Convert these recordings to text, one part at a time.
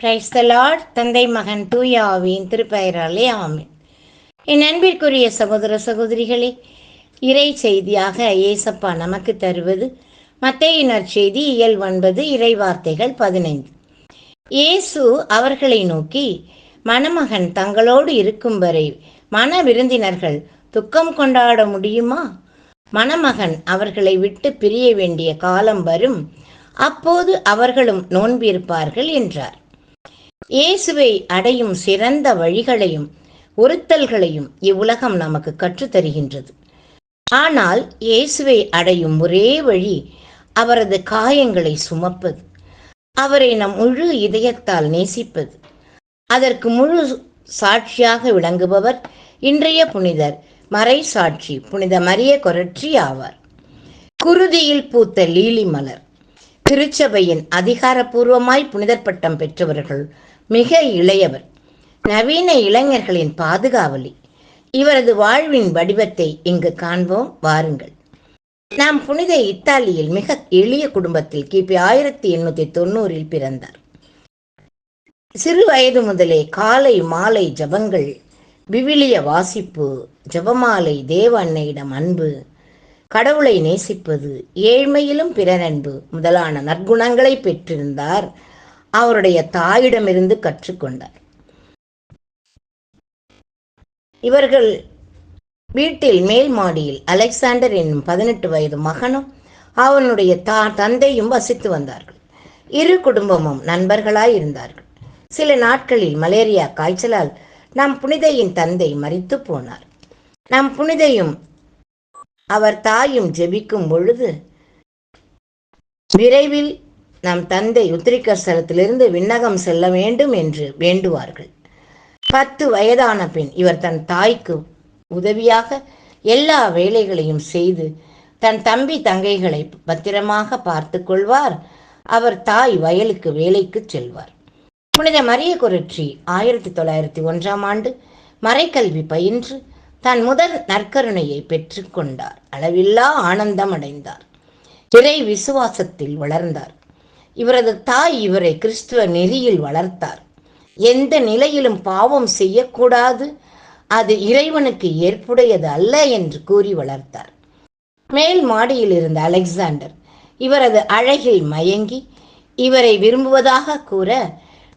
Praise the Lord தந்தை மகன் தூய ஆவியின் திருப்பெயராலே ஆமீன். என் அன்பிற்குரிய சகோதர சகோதரிகளே இறை செய்தியாக ஏசப்பா நமக்கு தருவது மத்தையினர் செய்தி இயல் ஒன்பது இறை வார்த்தைகள் பதினைந்து. இயேசு அவர்களை நோக்கி மணமகன் தங்களோடு இருக்கும் வரை மன விருந்தினர்கள் துக்கம் கொண்டாட முடியுமா? மணமகன் அவர்களை விட்டு பிரிய வேண்டிய காலம் வரும். அப்போது அவர்களும் நோன்பிருப்பார்கள் என்றார். இயேசுவை அடையும் சிறந்த வழிகளையும் ஒருத்தல்களையும் இவ்வுலகம் நமக்கு கற்றுத்தருகின்றது. ஆனால் இயேசுவை அடையும் ஒரே வழி அவரது காயங்களை சுமப்பது. அவரை நம் முழு இதயத்தால் நேசிப்பது. அதற்கு முழு சாட்சியாக விளங்குபவர் இன்றைய புனிதர் மறை சாட்சி புனித மரிய கொரட்சி ஆவார். குருதியில் பூத்த லீலி மலர் திருச்சபையின் அதிகாரப்பூர்வமாய் புனிதர் பட்டம் பெற்றவர்கள் மிக இளையவர். நவீன இளைஞர்களின் பாதுகாவலி. இவரது வாழ்வின் வடிவத்தை இங்கு காண்போம். வாருங்கள். நாம் புனித இத்தாலியில் மிக எளிய குடும்பத்தில் கிபி ஆயிரத்தி எண்ணூத்தி தொண்ணூறில் பிறந்தார். சிறு வயது முதலே காலை மாலை ஜபங்கள் விவிலிய வாசிப்பு ஜபமாலை தேவ அன்னையிடம் அன்பு கடவுளை நேசிப்பது ஏழ்மையிலும் பிறனன்பு முதலான நற்குணங்களை பெற்றிருந்தார் அவருடைய தாயிடமிருந்து கற்றுக்கொண்டார். இவர்கள் வீட்டில் மேல் மாடியில் அலெக்சாண்டர் என்னும் பதினெட்டு வயது மகனும் அவனுடைய தா தந்தையும் வசித்து வந்தார்கள். இரு குடும்பமும் நண்பர்களாய் இருந்தார்கள். சில நாட்களில் மலேரியா காய்ச்சலால் நம் புனிதையின் தந்தை மறித்து போனார். நம் புனிதையும் அவர் தாயும் ஜெபிக்கும் பொழுது விரைவில் நம் தந்தை உத்திரிக்க ஸ்தலத்திலிருந்து விண்ணகம் செல்ல வேண்டும் என்று வேண்டுவார்கள். பத்து வயதான பின் இவர் தன் தாய்க்கு உதவியாக எல்லா வேலைகளையும் செய்து தன் தம்பி தங்கைகளை பத்திரமாக பார்த்து கொள்வார். அவர் தாய் வயலுக்கு வேலைக்கு செல்வார். புனித மரிய குரட்சி ஆயிரத்தி தொள்ளாயிரத்தி ஒன்றாம் ஆண்டு மறைக்கல்வி பயின்று தன் முதல் நற்கருணையை பெற்றுக்கொண்டார் அளவில்லா ஆனந்தம் அடைந்தார். இறை விசுவாசத்தில் வளர்ந்தார். இவரது தாய் இவரை கிறிஸ்துவ நெறியில் வளர்த்தார். எந்த நிலையிலும் பாவம் செய்யக்கூடாது. அது இறைவனுக்கு ஏற்புடையது அல்ல என்று கூறி வளர்த்தார். மேல் மாடியில் இருந்த அலெக்சாண்டர் இவரது அழகில் மயங்கி இவரை விரும்புவதாக கூற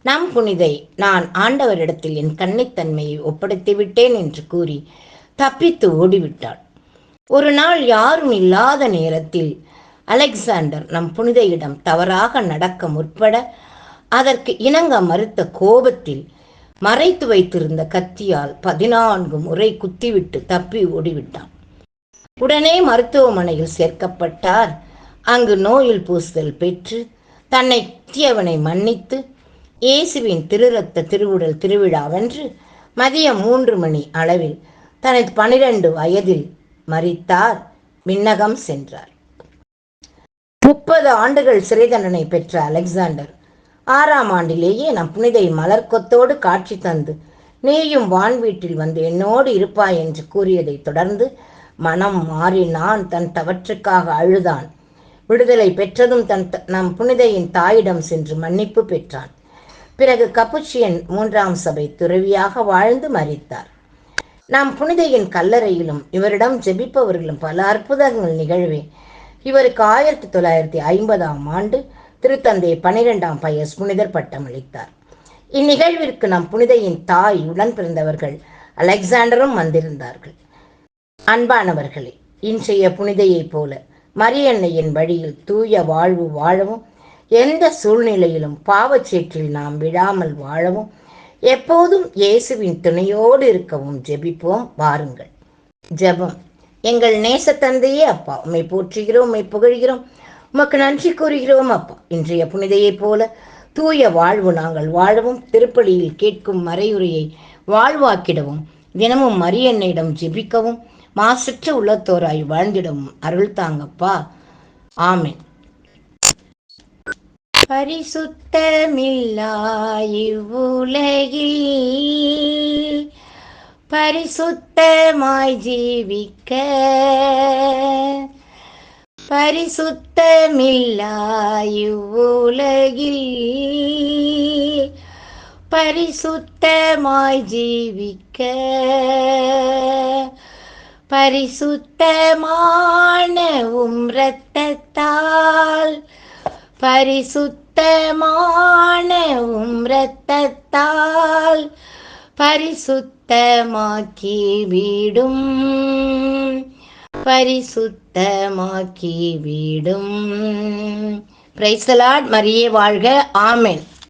நம் புனிதை நான் ஆண்டவரிடத்தில் என் கன்னித்தன்மையை ஒப்படைத்து விட்டேன் என்று கூறி தப்பித்து ஓடிவிட்டாள் ஒரு நாள் யாரும் இல்லாத நேரத்தில் அலெக்சாண்டர் நம் புனித இடம் தவறாக நடக்க முற்பட அதற்கு இணங்க மறுத்த கோபத்தில் மறைத்து வைத்திருந்த கத்தியால் பதினான்கு முறை குத்திவிட்டு தப்பி ஓடிவிட்டான். உடனே மருத்துவமனையில் சேர்க்கப்பட்டார். அங்கு நோயில் பூசுதல் பெற்று தன்னை குத்தியவனை மன்னித்து இயேசுவின் திருரத்த திருவுடல் திருவிழாவென்று மதியம் மூன்று மணி அளவில் தனது பனிரெண்டு வயதில் மறித்தார் விண்ணகம் சென்றார். முப்பது ஆண்டுகள் சிறை தண்டனை பெற்ற அலெக்சாண்டர். ஆறாம் ஆண்டிலேயே நம் புனிதை மலர்கொத்தோடு காட்சி தந்து நீயும் வான் வீட்டில் வந்து என்னோடு இருப்பாய் என்று கூறியதை தொடர்ந்து மனம் மாறி நான் தன் தவற்றுக்காக அழுதான். விடுதலை பெற்றதும் தன் நம் புனிதையின் தாயிடம் சென்று மன்னிப்பு பெற்றான். பிறகு கப்புச்சியன் மூன்றாம் சபை துறவியாக வாழ்ந்து மறித்தார். நாம் புனிதையின் கல்லறையிலும் இவரிடம் ஜெபிப்பவர்களும் பல அற்புதங்கள் நிகழ்வே. இவருக்கு ஆயிரத்தி தொள்ளாயிரத்தி ஐம்பதாம் ஆண்டு திருத்தந்தை பனிரெண்டாம் பயஸ் புனிதர் பட்டம் அளித்தார். இந்நிகழ்விற்கு நம் புனிதையின் தாய் உடன் பிறந்தவர்கள் அலெக்சாண்டரும் வந்திருந்தார்கள். அன்பானவர்களே இன்றைய புனிதையைப் போல மரியன்னையின் வழியில் தூய வாழ்வு வாழவும் எந்த சூழ்நிலையிலும் பாவச்சேற்றில் நாம் விழாமல் வாழவும் எப்போதும் இயேசுவின் துணையோடு இருக்கவும் ஜெபிப்போம். வாருங்கள். ஜெபம். எங்கள் நேசத்தந்தையே அப்பா. உம்மை போற்றுகிறோம் உம்மை புகழ்கிறோம். உமக்கு நன்றி கூறுகிறோம் அப்பா. இன்றைய புனிதையைப் போல தூய வாழ்வு நாங்கள் வாழவும் திருப்பலியில் கேட்கும் மறையுறையை வாழ்வாக்கிடவும் தினமும் மரியன்னையிடம் ஜெபிக்கவும் மாசற்ற உள்ளத்தோராய் வாழ்ந்திடவும் அருள் தாங்கப்பா. ஆமென். பரிசுத்தமில்லா இவ்வுலகில் பரிசுத்தமாய் ஜீவிக்க. பரிசுத்தமில்லாயுலகில் பரிசுத்தமாய் ஜீவிக்க. பரிசுத்தமான உம் இரத்தத்தால் பரிசுத்தமான உம் இரத்தத்தால் பரிசுத்தமாக்கி விடும் பரிசுத்தமாக்கி விடும் பிரைசலாட் மரியே வாழ்க. ஆமென்